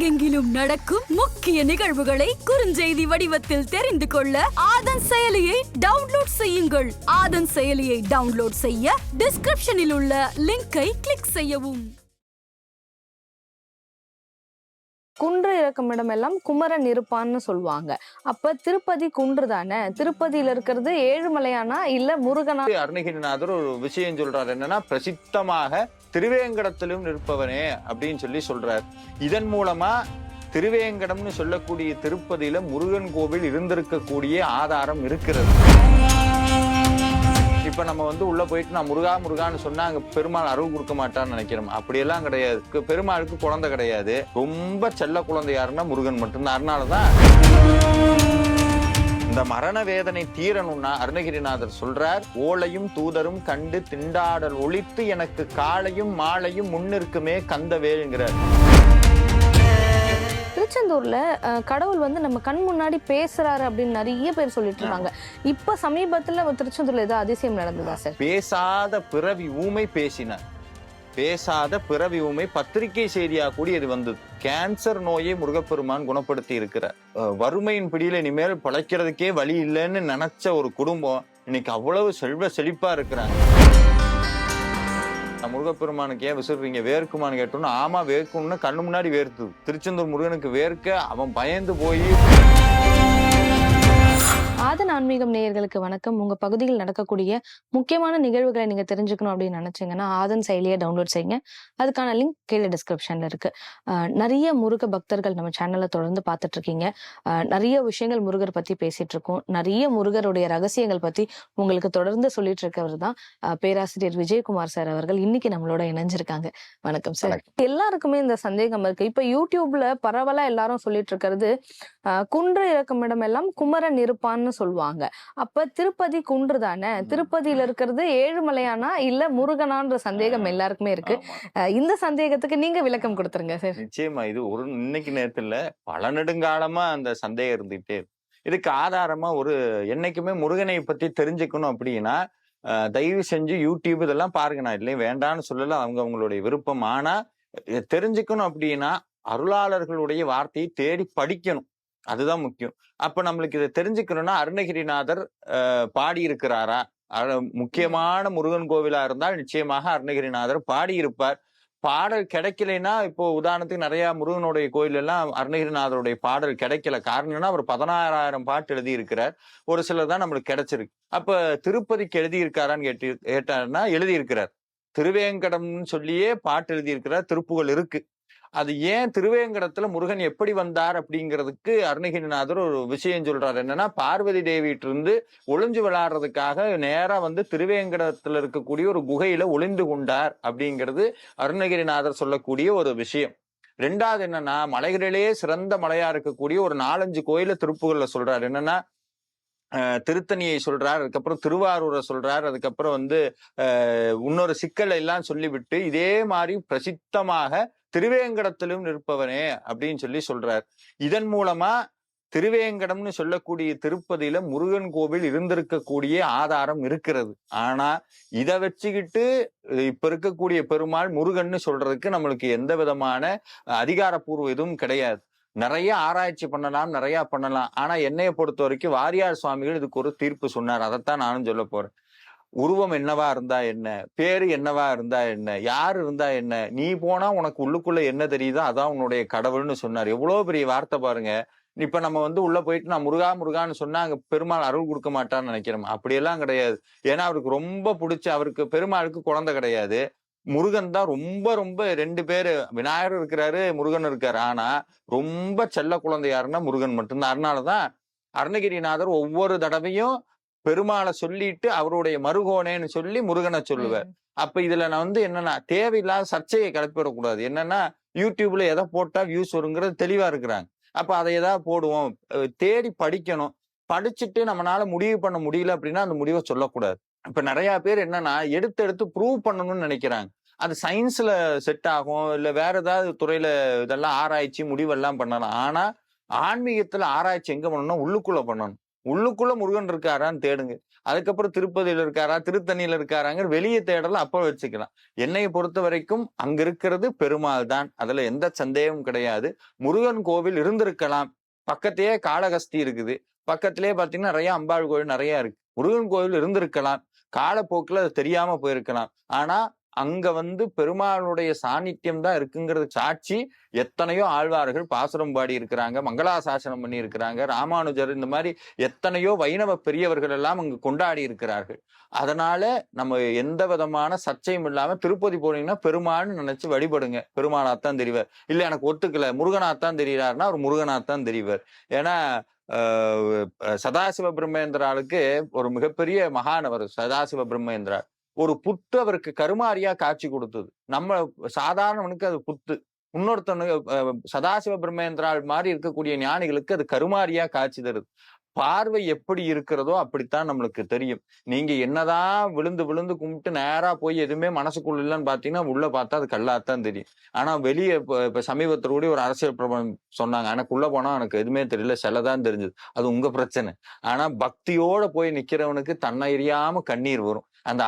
உலகெங்கிலும் நடக்கும் முக்கிய நிகழ்வுகளை குறுஞ்செய்தி வடிவத்தில் தெரிந்து கொள்ள ஆதன் செயலியை டவுன்லோட் செய்யுங்கள். ஆதன் செயலியை டவுன்லோட் செய்ய டிஸ்கிரிப்ஷனில் உள்ள லிங்கை கிளிக் செய்யவும். குன்று இறக்கும் இடமெல்லாம் குமரன் இருப்பான்னு சொல்லுவாங்க. அப்ப திருப்பதி குன்று தானே? திருப்பதியில இருக்கிறது ஏழுமலையானா இல்ல முருகனா? அருணகிரிநாதர் ஒரு விஷயம் சொல்றாரு. என்னன்னா பிரசித்தமாக திருவேங்கடத்திலும் நிற்பவனே அப்படின்னு சொல்லி சொல்றார். இதன் மூலமா திருவேங்கடம்னு சொல்லக்கூடிய திருப்பதியில முருகன் கோவில் இருந்திருக்கக்கூடிய ஆதாரம் இருக்கிறது. இப்ப நம்ம வந்து உள்ள போயிட்டு நான் முருகா முருகான்னு சொன்னா அங்க பெருமாள் அருள் கொடுக்க மாட்டான்னு நினைக்கிறோம். அப்படியெல்லாம் கிடையாது. பெருமாளுக்கு குழந்தை கிடையாது. ரொம்ப செல்ல குழந்தை யாருன்னா முருகன் மட்டும்தான். அதனாலதான் இந்த மரண வேதனை தீரணும்னா அருணகிரிநாதர் சொல்றார் ஓலையும் தூதரும் கண்டு திண்டாடல் ஒழித்து எனக்கு காலையும் மாலையும் முன்னிற்குமே கந்தவேல்ங்கிறார். திருச்செந்தூர்ல அஹ், கடவுள் வந்து நம்ம கண் முன்னாடி பேசுறாரு அப்படின்னு நிறைய பேர் சொல்லிட்டு இருக்காங்க. இப்ப சமீபத்துல திருச்செந்தூர்ல ஏதோ அதிசயம் நடந்ததா சார்? பேசாத பிறவி ஊமை பேசினார். பேசாத பிறவி உமை பத்திரிகை செய்தியா கூடி இது வந்தது கேன்சர் நோயை முருகப்பெருமான் குணப்படுத்தி இருக்கிறார். வறுமையின் பிடியில இனிமேல் பிழைக்கிறதுக்கே வழி இல்லைன்னு நினைச்ச ஒரு குடும்பம் இன்னைக்கு அவ்வளவு செல்வ செழிப்பா இருக்கிறாங்க. முருகப்பெருமானுக்கு ஏன் விசிறீங்க வேர்க்குமான்னு கேட்டோம்னா ஆமா வேர்க்கும்னு கண்ணு முன்னாடி வேர்த்து திருச்செந்தூர் முருகனுக்கு வேர்க்க அவன் பயந்து போய் ஆதன் ஆன்மீகம் நேயர்களுக்கு வணக்கம். உங்க பகுதியில் நடக்கக்கூடிய முக்கியமான நிகழ்வுகளை நீங்க தெரிஞ்சுக்கணும் அப்படின்னு நினைச்சீங்கன்னா ஆதன் செயலியை டவுன்லோட் செய்யுங்க. அதுக்கான லிங்க் கீழே டிஸ்கிரிப்ஷன்ல இருக்கு. நிறைய முருக பக்தர்கள் நம்ம சேனலை தொடர்ந்து பார்த்துட்டு இருக்கீங்க நிறைய விஷயங்கள் முருகர் பத்தி பேசிட்டு இருக்கோம் நிறைய முருகருடைய ரகசியங்கள் பத்தி உங்களுக்கு தொடர்ந்து சொல்லிட்டு இருக்கவர் தான் பேராசிரியர் விஜயகுமார் சார் அவர்கள். இன்னைக்கு நம்மளோட இணைஞ்சிருக்காங்க. வணக்கம் சார். எல்லாருக்குமே இந்த சந்தேகம் இருக்கு. இப்ப யூடியூப்ல பரவலா எல்லாரும் சொல்லிட்டு இருக்கிறது குன்று இறக்கும் இடமெல்லாம் குமரன் இருப்பான்னு சொல்லுவாங்க. அப்ப திருப்பதி குன்று தானே? திருப்பதியில இருக்கிறது ஏழுமலையானா இல்ல முருகனான்ற சந்தேகம் எல்லாருக்குமே இருக்கு. இந்த சந்தேகத்துக்கு நீங்க விளக்கம் கொடுத்துருங்க சார். நிச்சயமா. இது ஒரு இன்னைக்கு நேரத்துல பல நெடுங்காலமா அந்த சந்தேகம் இருந்துகிட்டே இதுக்கு ஆதாரமா ஒரு என்னைக்குமே முருகனை பத்தி தெரிஞ்சுக்கணும் அப்படின்னா தயவு செஞ்சு யூடியூப் இதெல்லாம் பாருங்க. நான் இல்லையே வேண்டான்னு சொல்லல. அவங்க அவங்களுடைய விருப்பம். ஆனா தெரிஞ்சுக்கணும் அப்படின்னா அருளாளர்களுடைய வார்த்தையை தேடி படிக்கணும். அதுதான் முக்கியம். அப்ப நம்மளுக்கு இதை தெரிஞ்சுக்கணும்னா அருணகிரிநாதர் பாடி இருக்கிறாரா முக்கியமான முருகன் கோவிலா இருந்தால் நிச்சயமாக அருணகிரிநாதர் பாடியிருப்பார். பாடல் கிடைக்கலைன்னா இப்போ உதாரணத்துக்கு நிறைய முருகனுடைய கோயில் எல்லாம் அருணகிரிநாதருடைய பாடல் கிடைக்கல. காரணம் என்ன அவர் பதினாறாயிரம் பாட்டு எழுதி இருக்கிறார் ஒரு சிலர் தான் நம்மளுக்கு கிடைச்சிருக்கு. அப்ப திருப்பதிக்கு எழுதி இருக்காரான்னு கேட்டு கேட்டாருன்னா எழுதி இருக்கிறார் திருவேங்கடம்னு சொல்லியே பாட்டு எழுதி இருக்கிறார் திருப்புகள் இருக்கு. அது ஏன் திருவேங்கடத்துல முருகன் எப்படி வந்தார் அப்படிங்கிறதுக்கு அருணகிரிநாதர் ஒரு விஷயம் சொல்றாரு. என்னன்னா பார்வதி தேவிட்டு இருந்து ஒளிஞ்சு விளாடுறதுக்காக நேரா வந்து திருவேங்கடத்துல இருக்கக்கூடிய ஒரு குகையில ஒளிந்து கொண்டார் அப்படிங்கிறது அருணகிரிநாதர் சொல்லக்கூடிய ஒரு விஷயம். ரெண்டாவது என்னன்னா மலைகளிலேயே சிறந்த மலையா இருக்கக்கூடிய ஒரு நாலஞ்சு கோயில திருப்புகள்ல சொல்றாரு. என்னன்னா திருத்தணியை சொல்றார் அதுக்கப்புறம் திருவாரூரை சொல்றார் அதுக்கப்புறம் வந்து இன்னொரு சிக்கலை எல்லாம் சொல்லிவிட்டு இதே மாதிரி பிரசித்தமாக திருவேங்கடத்திலும் நிற்பவனே அப்படின்னு சொல்லி சொல்றார். இதன் மூலமா திருவேங்கடம்னு சொல்லக்கூடிய திருப்பதியில முருகன் கோவில் இருந்திருக்கக்கூடிய ஆதாரம் இருக்கிறது. ஆனா இதை வச்சுக்கிட்டு இப்ப இருக்கக்கூடிய பெருமாள் முருகன்னு சொல்றதுக்கு நம்மளுக்கு எந்த விதமான அதிகாரப்பூர்வம் அதிகாரப்பூர்வ இதுவும் கிடையாது. நிறைய ஆராய்ச்சி பண்ணலாம் நிறைய பண்ணலாம். ஆனா என்னைய பொறுத்த வரைக்கும் வாரியார் சுவாமிகள் இதுக்கு ஒரு தீர்ப்பு சொன்னார். அதைத்தான் நானும் சொல்ல போறேன். உருவம் என்னவா இருந்தா என்ன? பேரு என்னவா இருந்தா என்ன? யார் இருந்தா என்ன? நீ போனா உனக்கு உள்ளுக்குள்ள என்ன தெரியுதோ அதான் உன்னுடைய கடவுள்னு சொன்னார். எவ்வளவு பெரிய வார்த்தை பாருங்க. இப்ப நம்ம வந்து உள்ள போயிட்டு நான் முருகா முருகான்னு சொன்னா அங்க பெருமாள் அருள் கொடுக்க மாட்டான்னு நினைக்கிறோம். அப்படியெல்லாம் கிடையாது. ஏன்னா அவருக்கு ரொம்ப பிடிச்ச அவருக்கு பெருமாளுக்கு குழந்தை கிடையாது. முருகன் தான் ரொம்ப ரொம்ப ரெண்டு பேரு. விநாயகர் இருக்கிறாரு முருகன் இருக்காரு. ஆனா ரொம்ப செல்ல குழந்தை யாருன்னா முருகன் மட்டும்தான். அதனாலதான் அருணகிரிநாதர் ஒவ்வொரு தடவையும் பெருமாளை சொல்லிட்டு அவருடைய மருகோனேன்னு சொல்லி முருகனை சொல்லுவார். அப்ப இதுல நான் வந்து என்னன்னா தேவையில்லாத சர்ச்சையை கிளப்பிடக்கூடாது. என்னன்னா யூடியூப்ல எதை போட்டா வியூஸ் வருங்கிறது தெளிவா இருக்கிறாங்க. அப்ப அதை ஏதாவது போடுவோம். தேடி படிக்கணும். படிச்சுட்டு நம்மளால முடிவு பண்ண முடியல அப்படின்னா அந்த முடிவை சொல்லக்கூடாது. இப்ப நிறைய பேர் என்னன்னா எடுத்து எடுத்து ப்ரூவ் பண்ணணும்னு நினைக்கிறாங்க. அது சயின்ஸ்ல செட் ஆகும். இல்ல வேற ஏதாவது துறையில இதெல்லாம் ஆராய்ச்சி முடிவெல்லாம் பண்ணலாம். ஆனா ஆன்மீகத்துல ஆராய்ச்சி எங்க பண்ணணும்னா உள்ளுக்குள்ள பண்ணணும். உள்ளுக்குள்ள முருகன் இருக்காரான்னு தேடுங்க. அதுக்கப்புறம் திருப்பதியில இருக்காரா திருத்தணியில இருக்காராங்க வெளியே தேடல அப்ப வச்சுக்கலாம். என்னைய பொறுத்த வரைக்கும் அங்க இருக்கிறது பெருமாள் தான். அதுல எந்த சந்தேகமும் கிடையாது. முருகன் கோவில் இருந்திருக்கலாம். பக்கத்தையே காளகஸ்தி இருக்குது. பக்கத்திலேயே பாத்தீங்கன்னா நிறைய அம்பாள் கோவில் நிறைய இருக்கு. முருகன் கோவில் இருந்திருக்கலாம். காலப்போக்கில் அது தெரியாம போயிருக்கலாம். ஆனா அங்க வந்து பெருமாளுடைய சாநித்தியம் தான் இருக்குங்கிறது சாட்சி. எத்தனையோ ஆழ்வார்கள் பாசுரம் பாடி இருக்கிறாங்க மங்களாசாசனம் பண்ணி இருக்கிறாங்க ராமானுஜர் இந்த மாதிரி எத்தனையோ வைணவ பெரியவர்கள் எல்லாம் அங்கு கொண்டாடி இருக்கிறார்கள் அதனால நம்ம எந்த விதமான சர்ச்சையும் இல்லாம திருப்பதி போனீங்கன்னா பெருமாள்னு நினைச்சு வழிபடுங்க. பெருமானாத்தான் தெரிவார். இல்ல எனக்கு ஒத்துக்கல முருகனாத்தான் தெரிகிறாருன்னா அவர் முருகனாத்தான் தெரிவார். ஏன்னா ஆஹ் சதாசிவ பிரம்மேந்திராளுக்கு ஒரு மிகப்பெரிய மகானவர் சதாசிவ பிரம்மேந்திரா ஒரு புத்து அவருக்கு கருமாரியா காட்சி கொடுத்தது. நம்ம சாதாரணவனுக்கு அது புத்து. இன்னொருத்தனுக்கு சதாசிவ பிரம்மேந்திரால் மாதிரி இருக்கக்கூடிய ஞானிகளுக்கு அது கருமாரியா காட்சி தருது. பார்வை எப்படி இருக்கிறதோ அப்படித்தான் நம்மளுக்கு தெரியும். நீங்க என்னதான் விழுந்து விழுந்து கும்பிட்டு நேரா போய் எதுவுமே மனசுக்குள்ள இல்லைன்னு பாத்தீங்கன்னா உள்ள பார்த்தா அது கல்லாத்தான் தெரியும். ஆனா வெளியே இப்ப இப்ப கூட ஒரு அரசியல் பிரபலம் சொன்னாங்க. எனக்கு உள்ள போனா எனக்கு எதுவுமே தெரியல சிலதான் தெரிஞ்சது. அது உங்க பிரச்சனை. ஆனா பக்தியோட போய் நிக்கிறவனுக்கு தன்னை எரியாம கண்ணீர் வரும். அந்த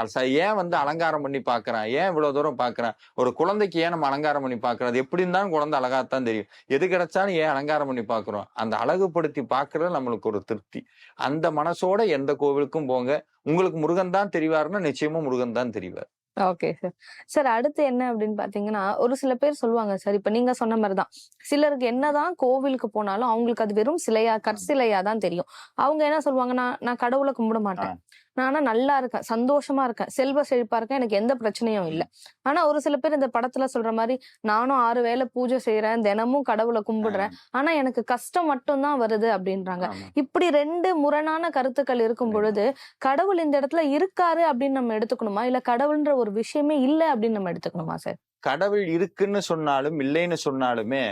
ஏன் வந்து அலங்காரம் பண்ணி பாக்குறான் ஏன் இவ்வளவு தூரம் பாக்குறான் ஒரு குழந்தைக்கு ஏன் நம்ம அலங்காரம் பண்ணி பாக்குறோம் அது எப்படி இருந்தாலும் குழந்தை அழகாத்தான் தெரியும். எது கிடைச்சாலும் ஏன் அலங்காரம் பண்ணி பாக்குறோம் அந்த அழகுபடுத்தி பாக்குறது நம்மளுக்கு ஒரு திருப்தி. அந்த மனசோட எந்த கோவிலுக்கும் போங்க. உங்களுக்கு முருகன் தான் தெரிவாருன்னா நிச்சயமா முருகன் தான் தெரிவார். Okay sir. சார் அடுத்து என்ன அப்படின்னு பாத்தீங்கன்னா ஒரு சில பேர் சொல்லுவாங்க சார் இப்ப நீங்க சொன்ன மாதிரிதான் சிலருக்கு என்னதான் கோவிலுக்கு போனாலும் அவங்களுக்கு அது வெறும் சிலையா கற்சிலையா தான் தெரியும். அவங்க என்ன சொல்லுவாங்க நான் நான் கடவுளை கும்பிட மாட்டேன். நான் ஆனா நல்லா இருக்கேன் சந்தோஷமா இருக்கேன். செல்வ செழிப்பா இருக்கேன் எனக்கு எந்த பிரச்சனையும் இல்லை. ஆனா ஒரு சில பேர் இந்த படத்துல சொல்ற மாதிரி நானும் ஆறு வேளை பூஜை செய்யறேன் தினமும் கடவுளை கும்பிடுறேன். ஆனா எனக்கு கஷ்டம் மட்டும்தான் வருது அப்படின்றாங்க. இப்படி ரெண்டு முரணான கருத்துக்கள் இருக்கும் பொழுது கடவுள் இந்த இடத்துல இருக்காரு அப்படின்னு நம்ம எடுத்துக்கணுமா? இல்ல கடவுள்ன்ற ஒரு விஷயமே இல்ல அப்படின்னு நம்ம எடுத்துக்கணுமா சார்? கடவுள் இருக்குன்னு சொன்னாலும் இல்லைன்னு சொன்னாலுமே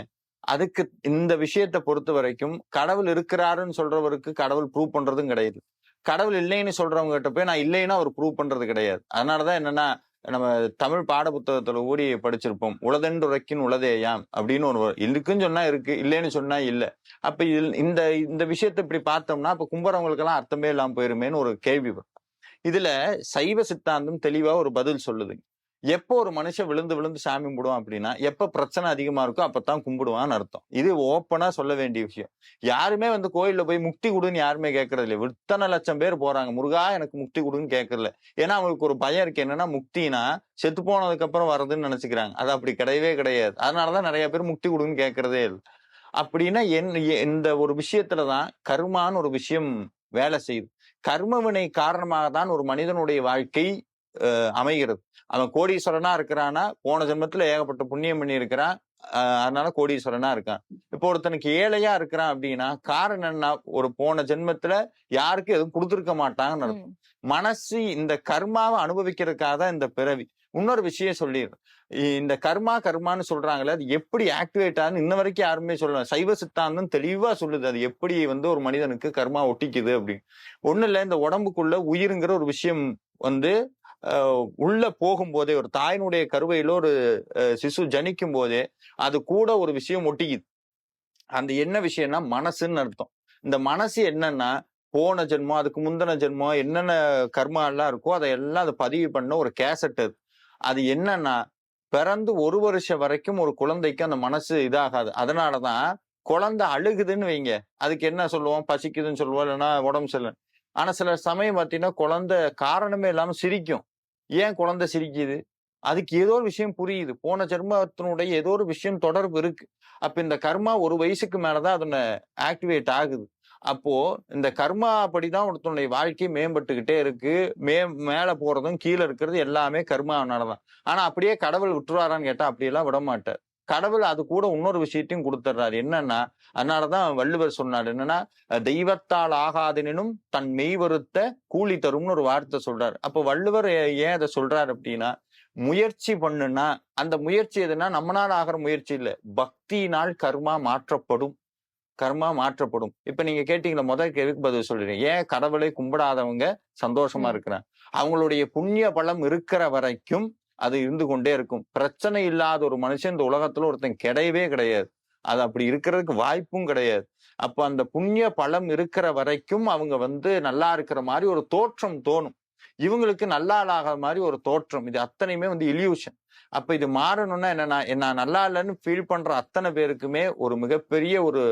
அதுக்கு இந்த விஷயத்தை பொறுத்த வரைக்கும் கடவுள் இருக்கிறாருன்னு சொல்றவருக்கு கடவுள் ப்ரூவ் பண்றதும் கிடையாது. கடவுள் இல்லைன்னு சொல்றவங்க கிட்ட போய் நான் இல்லைன்னா அவர் ப்ரூவ் பண்றது கிடையாது. அதனாலதான் என்னன்னா நம்ம தமிழ் பாட புத்தகத்துல ஓடி படிச்சிருப்போம். உளதென்றுரைக்கின் உளதேயாம் அப்படின்னு ஒரு இருக்குன்னு சொன்னா இருக்கு இல்லைன்னு சொன்னா இல்ல. அப்ப இந்த இந்த விஷயத்தை இப்படி பார்த்தோம்னா அப்ப கும்புறவங்களுக்கு எல்லாம் அர்த்தமே இல்லாம போயிருமேன்னு ஒரு கேள்வி இதுல சைவ சித்தாந்தம் தெளிவா ஒரு பதில் சொல்லுது எப்போ ஒரு மனுஷன் விழுந்து விழுந்து சாமி கும்பிடுவான் அப்படின்னா எப்போ பிரச்சனை அதிகமா இருக்கோ அப்பதான் கும்பிடுவான்னு அர்த்தம். இது ஓப்பனா சொல்ல வேண்டிய விஷயம். யாருமே வந்து கோயிலில் போய் முக்தி கொடுன்னு யாருமே கேட்கறது இல்லை இத்தனை லட்சம் பேர் போறாங்க. முருகா எனக்கு முக்தி கொடுன்னு கேட்கறல ஏன்னா அவங்களுக்கு ஒரு பயம் இருக்கு. என்னன்னா முக்தினா செத்து போனதுக்கு அப்புறம் வர்றதுன்னு நினைச்சுக்கிறாங்க. அது அப்படி கிடையவே கிடையாது. அதனாலதான் நிறைய பேர் முக்தி கொடுன்னு கேட்கறதே இல்லை. அப்படின்னா என் இந்த ஒரு விஷயத்துலதான் கர்மான்னு ஒரு விஷயம் வேலை செய்யுது. கர்மவினை காரணமாக தான் ஒரு மனிதனுடைய வாழ்க்கை அமைகிறது. அவன் கோடீஸ்வரனா இருக்கிறானா? போன ஜென்மத்துல ஏகப்பட்ட புண்ணியம் பண்ணி இருக்கிறான் அதனால கோடீஸ்வரனா இருக்கான். இப்போ ஒருத்தனுக்கு ஏழையா இருக்கிறான் அப்படின்னா காரணம் என்ன ஒரு போன ஜென்மத்துல யாருக்கும் எதுவும் கொடுத்துருக்க மாட்டாங்கன்னு அர்த்தம். மனசு இந்த கர்மாவை அனுபவிக்கிறதுக்காக தான் இந்த பிறவி. இன்னொரு விஷயம் சொல்லிடுறேன் இந்த கர்மா கர்மான்னு சொல்றாங்களே அது எப்படி ஆக்டிவேட் ஆகுதுன்னு இன்ன வரைக்கும் யாருமே சொல்லல. சைவ சித்தாந்தம் தெளிவா சொல்லுது. அது எப்படி வந்து ஒரு மனிதனுக்கு கர்மா ஒட்டிக்குது அப்படின்னு. ஒண்ணு இல்ல இந்த உடம்புக்குள்ள உயிருங்கிற ஒரு விஷயம் வந்து உள்ள போகும்போதே ஒரு தாயினுடைய கருவையில ஒரு சிசு ஜனிக்கும் போதே அது கூட ஒரு விஷயம் ஒட்டிக்குது. அந்த என்ன விஷயம்னா மனசுன்னு அர்த்தம். இந்த மனசு என்னன்னா போன ஜென்மம் அதுக்கு முந்தின ஜென்மம் என்னென்ன கர்மா எல்லாம் இருக்கோ அதை எல்லாம் அதை பதிவு பண்ண ஒரு கேசட் அது. அது என்னன்னா பிறந்து ஒரு வருஷம் வரைக்கும் ஒரு குழந்தைக்கு அந்த மனசு இதாகாது. அதனாலதான் குழந்தை அழுகுதுன்னு வைங்க. அதுக்கு என்ன சொல்லுவோம்? பசிக்குதுன்னு சொல்லுவோம். இல்லைன்னா உடம்பு சரியில்லை. ஆனா சில சமயம் பார்த்தீங்கன்னா குழந்தை காரணமே இல்லாம சிரிக்கும். ஏன் குழந்தை சிரிக்குது? அதுக்கு ஏதோ ஒரு விஷயம் புரியுது. போன ஜென்மத்தினுடைய ஏதோ ஒரு விஷயம் தொடர்பு இருக்கு. அப்ப இந்த கர்மா ஒரு வயசுக்கு மேலதான் அதனை ஆக்டிவேட் ஆகுது. அப்போ இந்த கர்மா படிதான் ஒருத்தனுடைய வாழ்க்கை மேம்பட்டுக்கிட்டே இருக்கு. மே மேல போறதும் கீழே இருக்கிறது எல்லாமே கர்மானாலதான் ஆனா அப்படியே கடவுள் விட்டுருவாரான்னு கேட்டா அப்படியெல்லாம் விட மாட்டார் கடவுள் அது கூட இன்னொரு விஷயத்தையும் கொடுத்துட்றாரு. என்னன்னா அதனாலதான் வள்ளுவர் சொன்னார். என்னன்னா தெய்வத்தால் ஆகாதெனினும் தன் மெய் வருத்த கூலி தரும்னு ஒரு வார்த்தை சொல்றாரு. அப்போ வள்ளுவர் ஏன் அதை சொல்றாரு அப்படின்னா முயற்சி பண்ணுனா அந்த முயற்சி எதுனா நம்மளால ஆகிற முயற்சி இல்ல. பக்தியினால் கர்மா மாற்றப்படும். கர்மா மாற்றப்படும். இப்ப நீங்க கேட்டீங்களா முதல் கேள்விக்கு பதில் சொல்றீங்க. ஏன் கடவுளை கும்பிடாதவங்க சந்தோஷமா. இருக்கிறாங்க? அவங்களுடைய புண்ணிய பலம் இருக்கிற வரைக்கும் அது இருந்து கொண்டே இருக்கும். பிரச்சனை இல்லாத ஒரு மனுஷன் இந்த உலகத்துல ஒருத்தன் கிடையவே கிடையாது. அது அப்படி இருக்கிறதுக்கு வாய்ப்பும் கிடையாது. அப்ப அந்த புண்ணிய பலம் இருக்கிற வரைக்கும் அவங்க வந்து நல்லா இருக்கிற மாதிரி ஒரு தோற்றம் தோணும். இவங்களுக்கு நல்லா ஆளாகிற மாதிரி ஒரு தோற்றம். இது அத்தனையுமே வந்து இல்யூஷன் அப்ப இது மாறணும்னா என்னன்னா நான் நல்லா இல்லைன்னு ஃபீல் பண்ற அத்தனை பேருக்குமே ஒரு மிகப்பெரிய ஒரு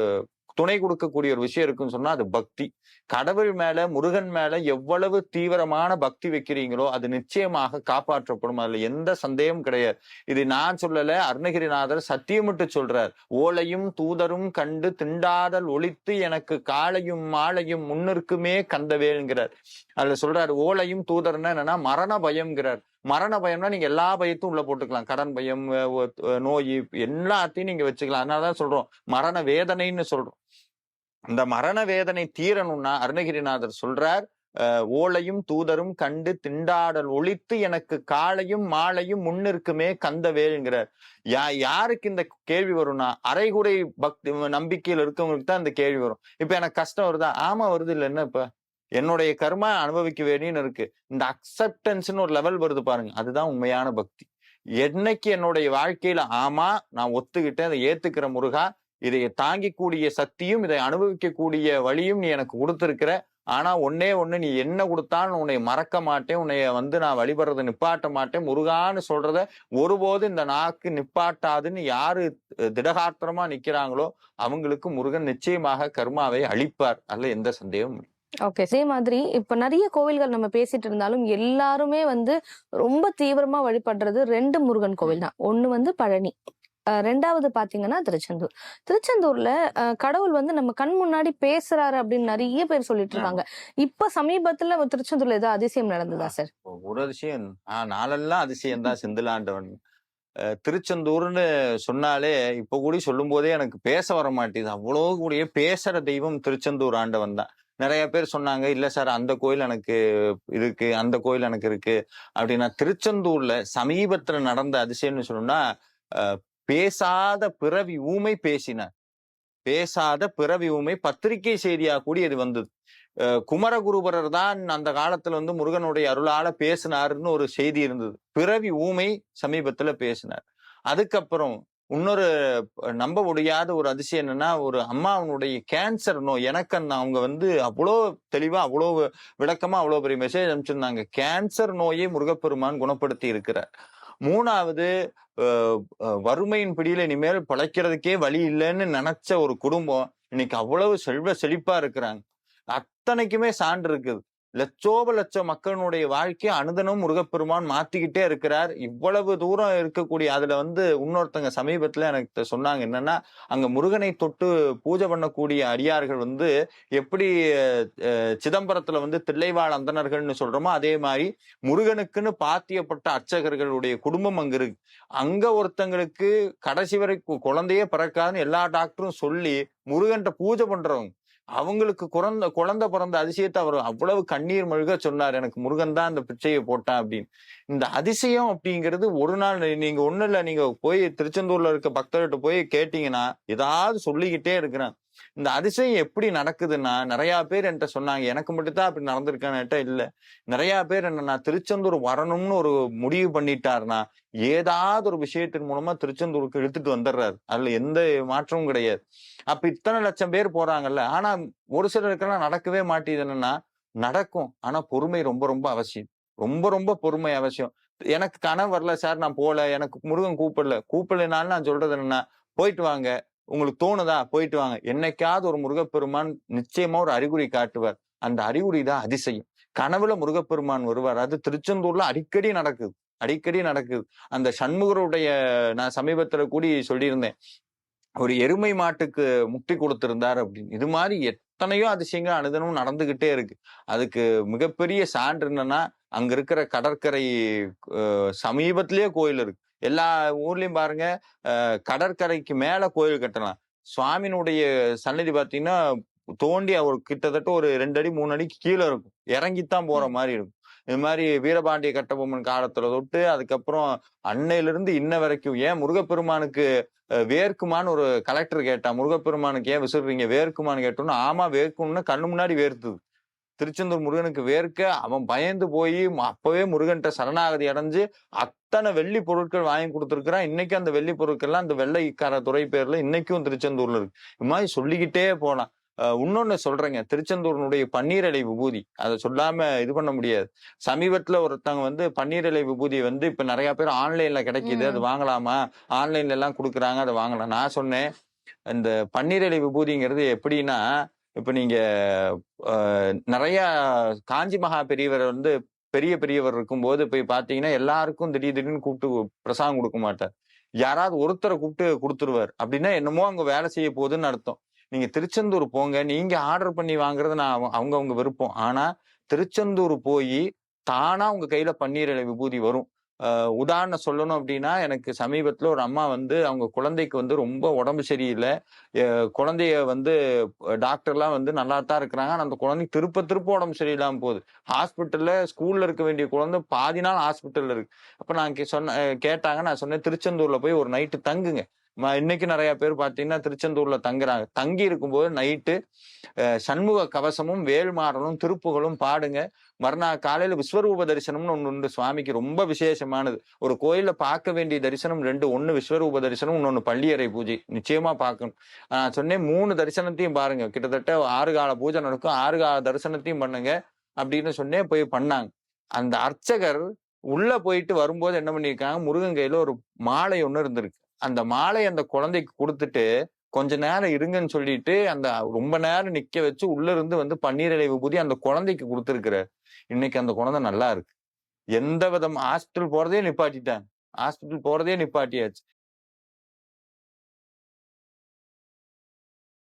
துணை கொடுக்கக்கூடிய ஒரு விஷயம் இருக்குன்னு சொன்னா அது பக்தி. கடவுள் மேல முருகன் மேல எவ்வளவு தீவிரமான பக்தி வைக்கிறீங்களோ அது நிச்சயமாக காப்பாற்றப்படும். அதுல எந்த சந்தேகம் கிடையாது. இது நான் சொல்லல அருணகிரிநாதர் சத்தியமிட்டு சொல்றார். ஓலையும் தூதரும் கண்டு திண்டாதல் ஒழித்து எனக்கு காலையும் மாலையும் முன்னிற்குமே கந்தவேல்ங்கிறார். அதுல சொல்றாரு ஓலையும் தூதர்னா என்னன்னா மரண பயம்ங்கிறார். மரண பயம்னா நீங்க எல்லா பயத்தும் உள்ள போட்டுக்கலாம். கடன் பயம் நோய் எல்லாத்தையும் நீங்க வச்சுக்கலாம். அதனாலதான் சொல்றோம். மரண வேதனைன்னு சொல்றோம். இந்த மரண வேதனை தீரணும்னா அருணகிரிநாதர் சொல்றார் ஓலையும் தூதரும் கண்டு திண்டாடல் ஒழித்து எனக்கு காலையும் மாலையும் முன்னிற்குமே கந்தவேல்ங்கிறார். யா யாருக்கு இந்த கேள்வி வரும்னா அரைகுறை பக்தி நம்பிக்கையில் இருக்கவங்களுக்கு தான் இந்த கேள்வி வரும். இப்ப எனக்கு கஷ்டம் வருதா? ஆமா வருது இல்ல. என்ன இப்ப? என்னுடைய கர்மா அனுபவிக்க வேண்டியன்னு இருக்கு. இந்த அக்செப்டன்ஸ்னு ஒரு லெவல் வருது பாருங்க. அதுதான் உண்மையான பக்தி. என்னைக்கு என்னுடைய வாழ்க்கையில ஆமா நான் ஒத்துக்கிட்டேன் அதை ஏத்துக்கிற முருகா இதை தாங்கிக்கூடிய சக்தியும் இதை அனுபவிக்கக்கூடிய வழியும் நீ எனக்கு கொடுத்துருக்கிற. ஆனா ஒன்னே ஒண்ணு நீ என்ன கொடுத்தாலும் உன்னை மறக்க மாட்டேன். உன்னைய வந்து நான் வழிபடுறதை நிப்பாட்ட மாட்டேன். முருகான்னு சொல்றத ஒருபோது இந்த நாக்கு நிப்பாட்டாதுன்னு யாரு திடகாத்திரமா நிக்கிறாங்களோ அவங்களுக்கு முருகன் நிச்சயமாக கர்மாவை அழிப்பார் அதுல எந்த சந்தேகமும் இல்லை. ஓகே அதே மாதிரி இப்ப நிறைய கோவில்கள் நம்ம பேசிட்டு இருந்தாலும் எல்லாருமே வந்து ரொம்ப தீவிரமா வழிபடுறது ரெண்டு முருகன் கோவில் தான். ஒண்ணு வந்து பழனி. ரெண்டாவது பாத்தீங்கன்னா திருச்செந்தூர். திருச்செந்தூர்ல கடவுள் வந்து நம்ம கண் முன்னாடி பேசுறாரு அப்படின்னு நிறைய பேர் சொல்லிட்டு இருக்காங்க. இப்ப சமீபத்துல திருச்செந்தூர்ல ஏதோ அதிசயம் நடந்ததா சார்? ஒரு அதிசயம். ஆஹ் நாளெல்லாம் அதிசயம் தான் செந்திலாண்டவன். திருச்செந்தூர்னு சொன்னாலே இப்ப கூடி சொல்லும் போதே எனக்கு பேச வர மாட்டேது. அவ்வளோ கூடிய பேசுற தெய்வம் திருச்செந்தூர் ஆண்டவன் தான். நிறைய பேர் சொன்னாங்க இல்ல சார் அந்த கோயில் எனக்கு இருக்கு அந்த கோயில் எனக்கு இருக்கு. அப்படின்னா திருச்செந்தூர்ல சமீபத்துல நடந்த அதிசயம்னு சொல்லணும்னா அஹ் பேசாத பிறவி ஊமை பேசினார் பேசாத பிறவி ஊமை பத்திரிகை செய்தியா கூடி இது வந்தது. அஹ் குமரகுருபரர் தான் அந்த காலத்துல வந்து முருகனுடைய அருளால பேசினாருன்னு ஒரு செய்தி இருந்தது. பிறவி ஊமை சமீபத்துல பேசினார். அதுக்கப்புறம் இன்னொரு நம்ப முடியாத ஒரு அதிசயம் என்னன்னா ஒரு அம்மாவனுடைய கேன்சர் நோய் எனக்கு அந்த அவங்க வந்து அவ்வளோ தெளிவா அவ்வளோ விளக்கமா அவ்வளோ பெரிய மெசேஜ் அனுப்பிச்சிருந்தாங்க. கேன்சர் நோயை முருகப்பெருமான் குணப்படுத்தி இருக்கிறார். மூணாவது வறுமையின் பிடியில இனிமேல் பிழைக்கிறதுக்கே வழி இல்லைன்னு நினைச்ச ஒரு குடும்பம் இன்னைக்கு அவ்வளவு செல்வ செழிப்பா இருக்கிறாங்க. அத்தனைக்குமே சான்று இருக்குது. லட்சோப லட்சம் மக்களுடைய வாழ்க்கையை அனுதனம் முருகப்பெருமான் மாத்திக்கிட்டே இருக்கிறார். இவ்வளவு தூரம் இருக்கக்கூடிய அதுல வந்து இன்னொருத்தங்க சமீபத்துல எனக்கு சொன்னாங்க என்னன்னா அங்க முருகனை தொட்டு பூஜை பண்ணக்கூடிய அடியார்கள் வந்து எப்படி சிதம்பரத்துல வந்து தில்லைவாழ் அந்தனர்கள்னு சொல்றோமோ அதே மாதிரி முருகனுக்குன்னு பாத்தியப்பட்ட அர்ச்சகர்களுடைய குடும்பம் அங்க இருக்கு. அங்க ஒருத்தங்களுக்கு கடைசி வரை கு- குழந்தையே பிறக்காதுன்னு எல்லா டாக்டரும் சொல்லி முருகன்ட்ட பூஜை பண்றவங்க அவங்களுக்கு குழந்த குழந்தை பிறந்த அதிசயத்தை அவர் அவ்வளவு கண்ணீர் மழுக சொன்னார். எனக்கு முருகன் தான் அந்த பிச்சையை போட்டான் அப்படின்னு. இந்த அதிசயம் அப்படிங்கிறது ஒரு நாள் நீங்க ஒண்ணு இல்ல நீங்க போய் திருச்செந்தூர்ல இருக்க பக்தர்கிட்ட போய் கேட்டீங்கன்னா ஏதாவது சொல்லிக்கிட்டே இருக்கிறேன். இந்த அதிசயம் எப்படி நடக்குதுன்னா நிறைய பேர் என்கிட்ட சொன்னாங்க எனக்கு மட்டும்தான் அப்படி நடந்திருக்கான்னுட்ட இல்லை. நிறைய பேர் என்ன நான் திருச்செந்தூர் வரணும்னு ஒரு முடிவு பண்ணிட்டாருன்னா ஏதாவது ஒரு விஷயத்தின் மூலமா திருச்செந்தூருக்கு இழுத்துட்டு வந்துடுறாரு. அதுல எந்த மாற்றமும் கிடையாது. அப்ப இத்தனை லட்சம் பேர் போறாங்கல்ல ஆனா ஒரு சிலருக்கெல்லாம் நடக்கவே மாட்டேது என்னன்னா நடக்கும். ஆனா பொறுமை ரொம்ப ரொம்ப அவசியம். ரொம்ப ரொம்ப பொறுமை அவசியம். எனக்கு கனவு வரல சார் நான் போகல. எனக்கு முருகன் கூப்பிடல. கூப்பிடலைனாலும் நான் சொல்றது என்னன்னா போயிட்டு வாங்க. உங்களுக்கு தோணுதா? போயிட்டு வாங்க. என்னைக்காவது ஒரு முருகப்பெருமான் நிச்சயமா ஒரு அறிகுறி காட்டுவார். அந்த அறிகுறி தான் அதிசயம். கனவுல முருகப்பெருமான் வருவார். அது திருச்செந்தூர்ல அடிக்கடி நடக்குது. அடிக்கடி நடக்குது. அந்த சண்முகருடைய நான் சமீபத்துல கூடி சொல்லியிருந்தேன். ஒரு எருமை மாட்டுக்கு முக்தி கொடுத்திருந்தார் அப்படின்னு. இது மாதிரி எத்தனையோ அதிசயங்கள் அனுதனமும் நடந்துகிட்டே இருக்கு. அதுக்கு மிகப்பெரிய சான்று என்னன்னா அங்க இருக்கிற கடற்கரை சமீபத்திலேயே கோயில் இருக்கு. எல்லா ஊர்லயும் பாருங்க. கடற்கரைக்கு மேல கோயில் கட்டலாம். சுவாமியினுடைய சன்னதி பாத்தீங்கன்னா தோண்டி அவர் கிட்டத்தட்ட ஒரு ரெண்டு அடி மூணு அடிக்கு கீழே இருக்கும். இறங்கித்தான் போற மாதிரி இருக்கும். இது மாதிரி வீரபாண்டிய கட்டபொம்மன் காலத்துல தொட்டு அதுக்கப்புறம் அன்னையிலிருந்து இன்ன வரைக்கும் ஏன் முருகப்பெருமானுக்கு வேர்க்குமான்னு ஒரு கலெக்டர் கேட்டா முருகப்பெருமானுக்கு ஏன் விசிறீங்க வேர்க்குமான்னு கேட்டோம்னா ஆமா வேர்க்கும்னு கண்ணு முன்னாடி வேர்த்துது. திருச்செந்தூர் முருகனுக்கு வேர்க்க அவன் பயந்து போய் அப்பவே முருகன்ட்ட சரணாகதி அடைஞ்சு அத்தனை வெள்ளி பொருட்கள் வாங்கி கொடுத்துருக்கிறான். இன்னைக்கு அந்த வெள்ளி பொருட்கள்லாம் அந்த வெள்ளைக்கார துறை பேர்ல இன்னைக்கும் திருச்செந்தூர்ல இருக்கு. இது மாதிரி சொல்லிக்கிட்டே அஹ் இன்னொன்னு சொல்றேங்க. திருச்செந்தூரினுடைய பன்னீரலை விபூதி. அதை சொல்லாம இது பண்ண முடியாது. சமீபத்துல ஒருத்தவங்க வந்து பன்னீரலை விபூதி வந்து இப்ப நிறைய பேர் ஆன்லைன்ல கிடைக்குது. அது வாங்கலாமா? ஆன்லைன்ல எல்லாம் கொடுக்குறாங்க அதை வாங்கலாம். நான் சொன்னேன் இந்த பன்னீரலை விபூதிங்கிறது எப்படின்னா இப்போ நீங்கள் நிறையா காஞ்சி மகா பெரியவர் வந்து பெரிய பெரியவர் இருக்கும்போது போய் பார்த்தீங்கன்னா எல்லாருக்கும் திடீர் திடீர்னு கூப்பிட்டு பிரசாதம் கொடுக்க மாட்டார். யாராவது ஒருத்தரை கூப்பிட்டு கொடுத்துருவார். அப்படின்னா என்னமோ அவங்க வேலை செய்ய போகுதுன்னு அர்த்தம். நீங்க திருச்செந்தூர் போங்க. நீங்க ஆர்டர் பண்ணி வாங்குறது நான் அவங்க- அவங்க அவங்க விருப்பம். ஆனா திருச்செந்தூர் போய் தானா உங்க கையில பன்னீர் இலை விபூதி வரும். உதாரணம் சொல்லணும் அப்படின்னா எனக்கு சமீபத்தில் ஒரு அம்மா வந்து அவங்க குழந்தைக்கு வந்து ரொம்ப உடம்பு சரியில்லை. குழந்தைய வந்து டாக்டர்லாம் வந்து நல்லா தான் இருக்கிறாங்க. ஆனால் அந்த குழந்தைக்கு திருப்ப திருப்ப உடம்பு சரியில்லாம போகுது. ஹாஸ்பிட்டலில் ஸ்கூலில் இருக்க வேண்டிய குழந்தை பாதி நாள் ஹாஸ்பிட்டலில் இருக்கு. அப்போ நான் கே- சொன்ன கேட்டாங்க. நான் சொன்னேன் திருச்செந்தூரில் போய் ஒரு நைட்டு தங்குங்க. இன்னைக்கு நிறைய பேர் பார்த்தீங்கன்னா திருச்செந்தூர்ல தங்குறாங்க. தங்கி இருக்கும்போது நைட்டு சண்முக கவசமும் வேல்மாறலும் திருப்புகளும் பாடுங்க. மறுநாள் காலையில விஸ்வரூப தரிசனம்னு ஒன்று உண்டு. சுவாமிக்கு ரொம்ப விசேஷமானது. ஒரு கோயில்ல பார்க்க வேண்டிய தரிசனம் ரெண்டு ஒன்று விஸ்வரூப தரிசனம் இன்னொன்று பள்ளியறை பூஜை. நிச்சயமா பார்க்கணும். நான் சொன்னேன் மூணு தரிசனத்தையும் பாருங்க. கிட்டத்தட்ட ஆறு கால பூஜை நடக்கும். ஆறு கால தரிசனத்தையும் பண்ணுங்க அப்படின்னு சொன்னேன். போய் பண்ணாங்க. அந்த அர்ச்சகர் உள்ள போயிட்டு வரும்போது என்ன பண்ணியிருக்காங்க? முருகன் கையில ஒரு மாலை ஒன்று இருந்திருக்கு. அந்த மாலை அந்த குழந்தைக்கு கொடுத்துட்டு கொஞ்ச நேரம் இருங்கன்னு சொல்லிட்டு அந்த ரொம்ப நேரம் நிக்க வச்சு உள்ள இருந்து வந்து பன்னீர் இலை விபூதி அந்த குழந்தைக்கு கொடுத்துருக்கிறார். இன்னைக்கு அந்த குழந்தை நல்லா இருக்கு. எந்த விதம் ஹாஸ்பிட்டல் போறதே நிப்பாட்டிட்டாங்க. ஹாஸ்பிட்டல் போறதே நிப்பாட்டியாச்சு.